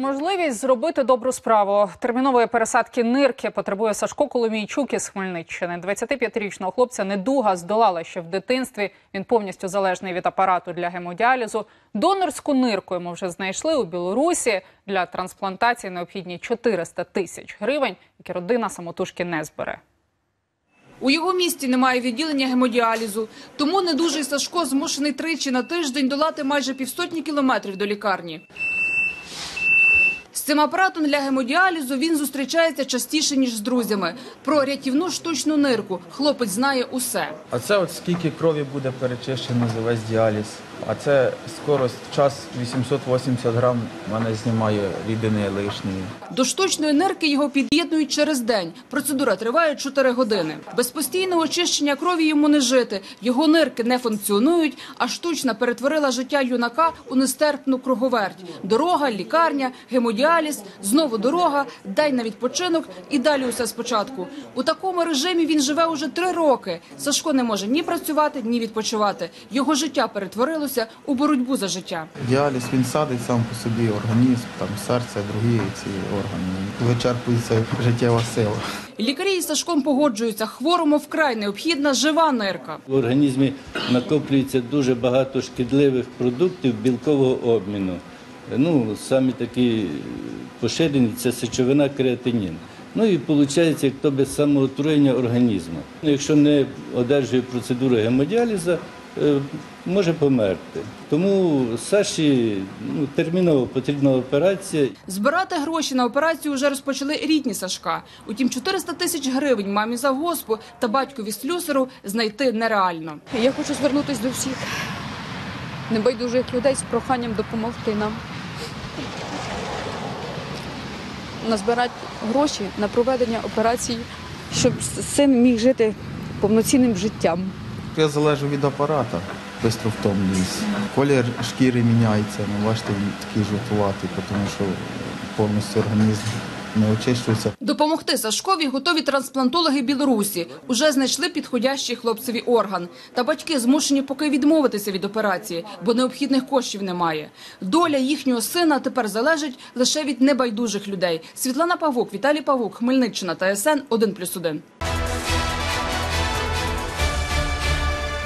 Можливість зробити добру справу термінової пересадки нирки потребує Сашко Коломійчук із Хмельниччини. 25-річного хлопця недуга здолала ще в дитинстві. Він повністю залежний від апарату для гемодіалізу. Донорську нирку йому вже знайшли у Білорусі. Для трансплантації необхідні 400 тисяч гривень, які родина самотужки не збере. У його місті немає відділення гемодіалізу, тому недужий Сашко змушений тричі на тиждень долати майже півсотні кілометрів до лікарні. Цим апаратом для гемодіалізу він зустрічається частіше, ніж з друзями. Про рятівну штучну нирку хлопець знає усе. А це от скільки крові буде перечищено за весь діаліз. А це скорость, час 880 грам мене знімає рідини лишньої. До штучної нирки його під'єднують через день. Процедура триває 4 години. Без постійного очищення крові йому не жити. Його нирки не функціонують, а штучна перетворила життя юнака у нестерпну круговерть. Дорога, лікарня, гемодіаліз, знову дорога, дай на відпочинок і далі усе спочатку. У такому режимі він живе уже три роки. Сашко не може ні працювати, ні відпочивати. Його життя перетворилося у боротьбу за життя. Діаліз він садить сам по собі організм, там серце, другі ці органи. Вичерпується життєва сила. Лікарі із Сашком погоджуються, хворому вкрай необхідна жива нирка. В організмі накоплюється дуже багато шкідливих продуктів білкового обміну. Ну, самі такі поширені це сечовина креатинін. Ну і виходить, як то без самоотруєння організму. Якщо не одержує процедуру гемодіалізу, може померти. Тому Саші ну, терміново потрібна операція. Збирати гроші на операцію вже розпочали рідні Сашка. Утім, 400 тисяч гривень мамі завгоспу та батькові слюсару знайти нереально. Я хочу звернутися до всіх небайдужих людей з проханням допомогти нам. Назбирати гроші на проведення операції, щоб цим міг жити повноцінним життям. Я залежу від апарата, швидко втомлююсь. Колір шкіри міняється, ну бачите, він такий жовтуватий, тому що повністю організм не очищується. Допомогти Сашкові готові трансплантологи Білорусі. Уже знайшли підходящий хлопцеві орган. Та батьки змушені поки відмовитися від операції, бо необхідних коштів немає. Доля їхнього сина тепер залежить лише від небайдужих людей. Світлана Павук, Віталій Павук, Хмельниччина, ТСН 1+,1.